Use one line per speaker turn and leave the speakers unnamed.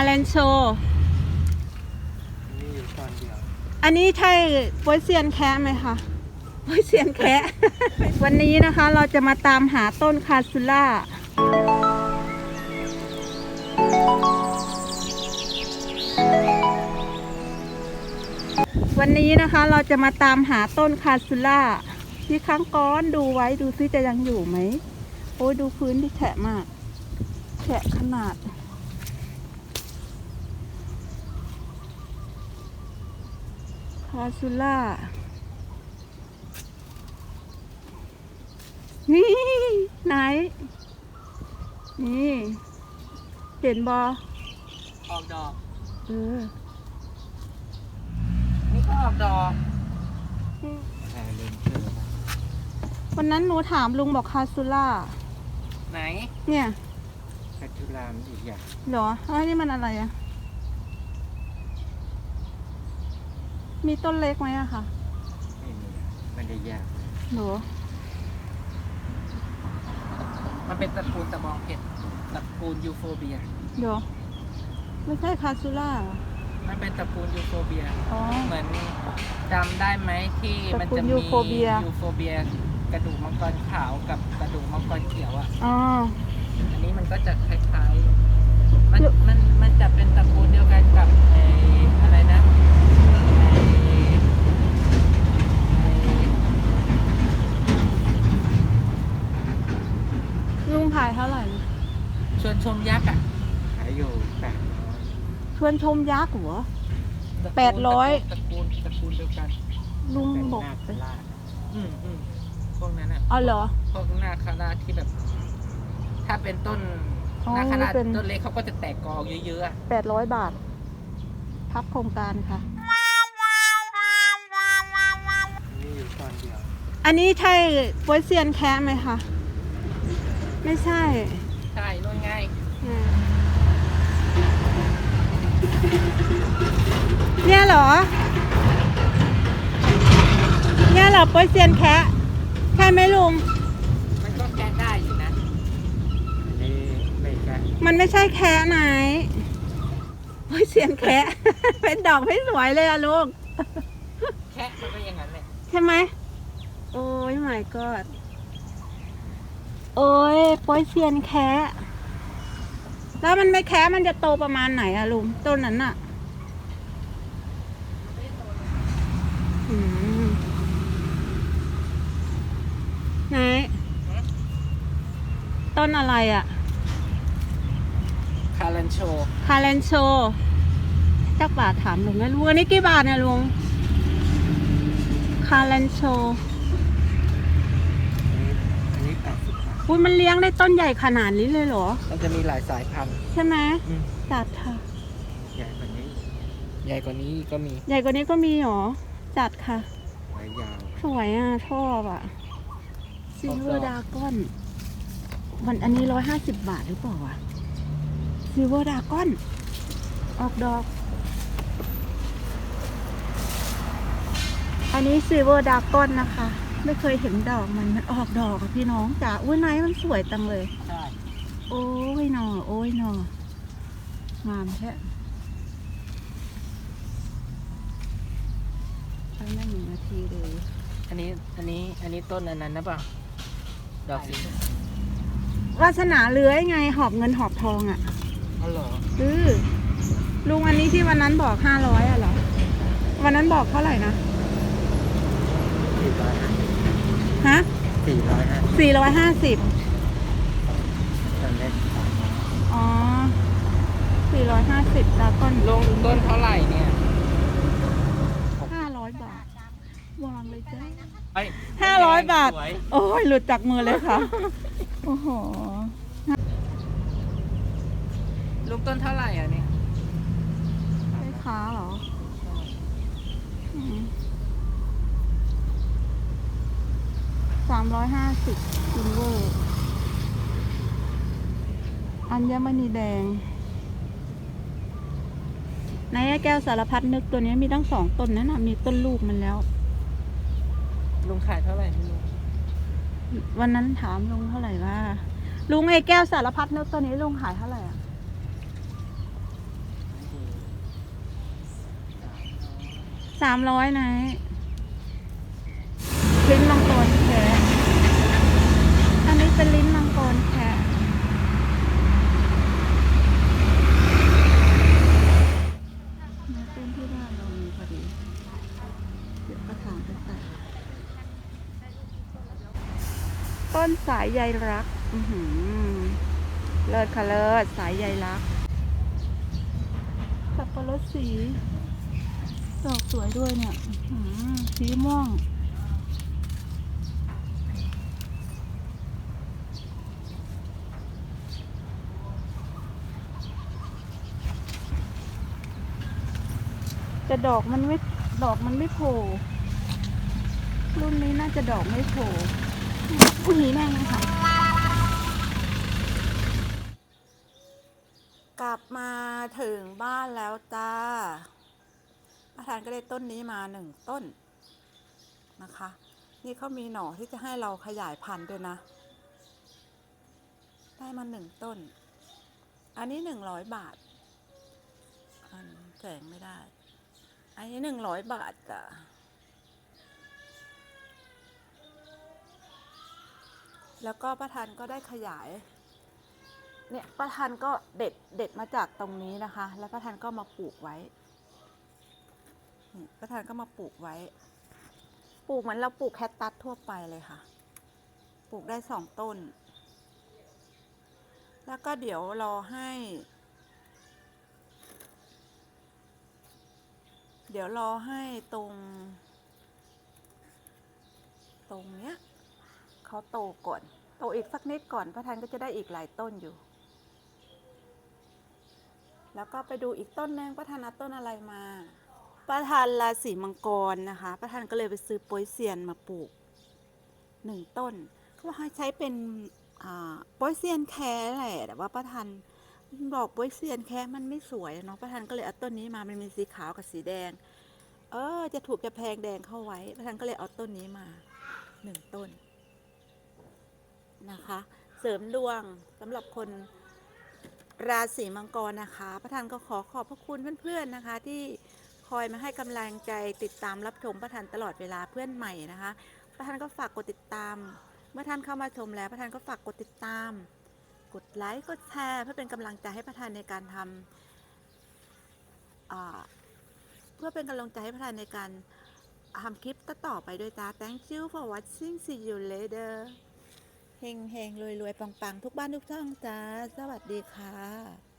าเลนโช
มีอยู่ตอนเดียว
อันนี้ใช่โปยเซียนแคะไหมคะโปยเซียนแคะ วันนี้นะคะเราจะมาตามหาต้นคาซูล่า วันนี้นะคะเราจะมาตามหาต้นคาซูล่า ที่ครั้งก้อนดูไว้ดูซิจะยังอยู่ไหม โอ้ยดูพื้นที่แฉะมากแฉะขนาดาซูล่า นี่ ไหน นี่ เห็นบอ
ออกดอก
เออ
นี่ก็ออกดอกแต่ลืมชื่อแล้ว
วันนั้นหนูถามลุงบอกคาซูล่า
ไหน
เนี่ย
แคทูรามอีกอย่าง
เหรอเอ้ยนี่มันอะไรอะ มีต้นเล็กไหมอะคะ
ไม่มีไม่ได้ยาก
หนู
มันเป็นตระกูลตะบองเพชรตระกูลยูโฟเบีย
เดี๋ยวไม่ใช่คาซูล่าเหรอ
มันเป็นตระกูลยูโฟเบีย
อ๋อ
เหมือนจำได้ไหมที่มันจะ
ตระกูล
มี
ยูโฟเบีย
ยูโฟเบียกระดูกมังกรขาวกับกระดูกมังกรเขียวอะ
อ๋อ
อันนี้มันก็จะคล้ายๆ มัน มัน มันจะเป็นตระกูลเดียวกันกับไอ้อะไรนะไอ้ไอ้
ลุงขายเท่าไหร่นะ
ชวนชมยักษ์อะ ขายอยู่แปดร้อย
ชวนชมยักษ์เหรอ
ตระกูล
แปดร้อย
ตระกูลตระกูลเดียวกัน
ลุง
เป็น
บอก
นาคราชอืมอืมพวกนั้นอะ
อ๋อเหรอ
พวกนาคราชที่แบบ ถ้าเป็นต้น
อ๋อ
นาคราช
เป็น
ต้นเล็กเขาก็จะแตกกอเยอะๆอะ
แปดร้อยบาท พับโครงการค่ะ
มีอยู่ตอนเดียว
อันนี้ใช่โปยเซียนแคะไหมคะ ไม่ใช่
ใช่นู่นไง
เนี่ยเหรอ เนี่ยเหรอโปยเซียนแคะใช่ไหมลุง
มันก็แก้ได้อยู่นะ อันนี้ไม่แก้
มันไม่ใช่แคะไหนโปยเซียนแคะ เป็นดอกไม่สวยเลยอะลุง
แค่มันก็อย่างนั้นแหละ
ใช่ไหม โอ้ย my god โอ้ยโป้อยเซียนแคะ แล้วมันไม่แคะมันจะโตประมาณไหนอะลุงต้นนั้นอะอืม ไหนต้นอะไรอะ
คารันโช
คาเลนโชจักบาทถามลุงนะลุงอันนี้กี่บาทเนี่ยลุง คาเลนโช
อันนี้แปดสิบบาท
อุ้ยมันเลี้ยงได้ต้นใหญ่ขนาดนี้เลยเหรอ
มันจะมีหลายสายพันธุ์
ใช่ไหม
อืม
จัดค่ะ
ใหญ่กว่านี้ ใหญ่กว่านี้ก็มี
ใหญ่กว่านี้ก็มีเหรอ จัดค่ะ
ไว้ยาว
สวยอะ ชอบอะซิลเวอ
ชอ
ร์
บ
ดากอนวันอันนี้ร้อยห้าสิบบาทหรือเปล่าวะซิลเวอร์ดากอน ออกดอก อันนี้ซิลเวอร์ดากอนนะคะ ไม่เคยเห็นดอกมันมันออกดอกอะพี่น้องจ๋าอุ้ยไนท์มันสวยจังเลย
ใช่
โอ้ยหนอโอ้ยหนองามแค่ใช้ไม่ห นึ่งนาทีเลย
อันนี้อันนี้อันนี้ต้นอันนั้นนะเปล่าดอกสี
วาสนาเลื้อยไงหอบเงินหอบทองอะ่ะ
อ๋อเหรอ
คือลุงอันนี้ที่วันนั้นบอกห้าร้อยอะเหรอ วันนั้นบอกเท่าไหร่นะ
สี่ร้อยห้า
ฮะ
สี่ร้อยห้า
สี่ร้อยห้าสิบ
ต้นเล็กสามร้อย
อ๋อสี่ร้อยห้าสิบดากอน
ลงต้นเท่าไหร่เนี่ย
ห้าร้อยบาท วางเลยจ้า
เอ้ย
ห้าร้ อยบาท
สวย
โอ้ยหลุดจากมือเลยค่ะ โอ้โห
ลุงต้นเท่าไหร่อะเนี่ย
แม่ค้าเหรอสามร้อยห้าสิบซิลเวอร์อัญมณีแดงในไอ้แก้วสารพัดนึกตัวนี้มีตั้งสองต้นนั่นนะมีต้นลูกมันแล้ว
ลุงขายเท่าไหร่ไม่รู้
วันนั้นถามลุงเท่าไหร่ว่า ลุงไอ้แก้วสารพัดนึกตัวนี้ลุงขายเท่าไหร่อะสามร้อยไหลิ้นบางตัวเฉยอันนี้เป็นลิ้นมา ต้นสายใยรักเลิศค่ะเลิศสายใยรักสับปะรดสีดอกสวยด้วยเนี่ยสีม่วงแต่ดอกมันไม่ดอกมันไม่โผล่รุ่นนี้น่าจะดอกไม่โผล่ อุ้ยแม่งนะคะกลับมาถึงบ้านแล้วจ้าอาจารย์ก็ได้ต้นนี้มาหนึ่งต้นนะคะ นี่เขามีหน่อที่จะให้เราขยายพันธุ์ด้วยนะ ได้มาหนึ่งต้น อันนี้หนึ่งร้อยบาท อันแสงไม่ได้ อันนี้หนึ่งร้อยบาทจ้ะ แล้วก็ประธานก็ได้ขยาย เนี่ยประธานก็เด็ดเด็ดมาจากตรงนี้นะคะ แล้วประธานก็มาปลูกไว้นี่ประธานก็มาปลูกไว้ ปลูกเหมือนเราปลูกแคตตัสทั่วไปเลยค่ะ ปลูกได้สองต้น แล้วก็เดี๋ยวรอให้ เดี๋ยวรอให้ตรง ตรงเนี้ย เขาโตก่อน โตอีกสักนิดก่อนพระทันก็จะได้อีกหลายต้นอยู่ แล้วก็ไปดูอีกต้นนึงพระทันเอาต้นอะไรมาประธานราศีมังกรนะคะประธานก็เลยไปซื้อโปยเซียนมาปลูกหนึ่งต้นเขาให้ใช้เป็นอ่าโปยเซียนแคร์แหละแต่ว่าประธานบอกโปยเซียนแคร์มันไม่สวยเนาะประธานก็เลยเอาต้นนี้มามันมีสีขาวกับสีแดงเออจะถูกจะแพงแดงเข้าไว้ประธานก็เลยเอาต้นนี้มาหนึ่งต้น นะคะ เสริมดวงสำหรับคนราศีมังกรนะคะพระท่านก็ขอขอบพระคุณเพื่อนๆนะคะ ที่คอยมาให้กำลังใจติดตามรับชมพระท่านตลอดเวลาเพื่อนใหม่นะคะพระท่านก็ฝากกดติดตาม เมื่อท่านเข้ามาชมแล้วพระท่านก็ฝากกดติดตาม กดไลค์กดแชร์เพื่อเป็นกำลังใจให้พระท่านในการทำเพื่อเป็นกำลังใจให้พระท่านในการทำคลิปต่อไปด้วยจ้า thank you for watching see you later เฮงเฮงรวยรวยปังปังทุกบ้านทุกช่องจ้า สวัสดีค่ะ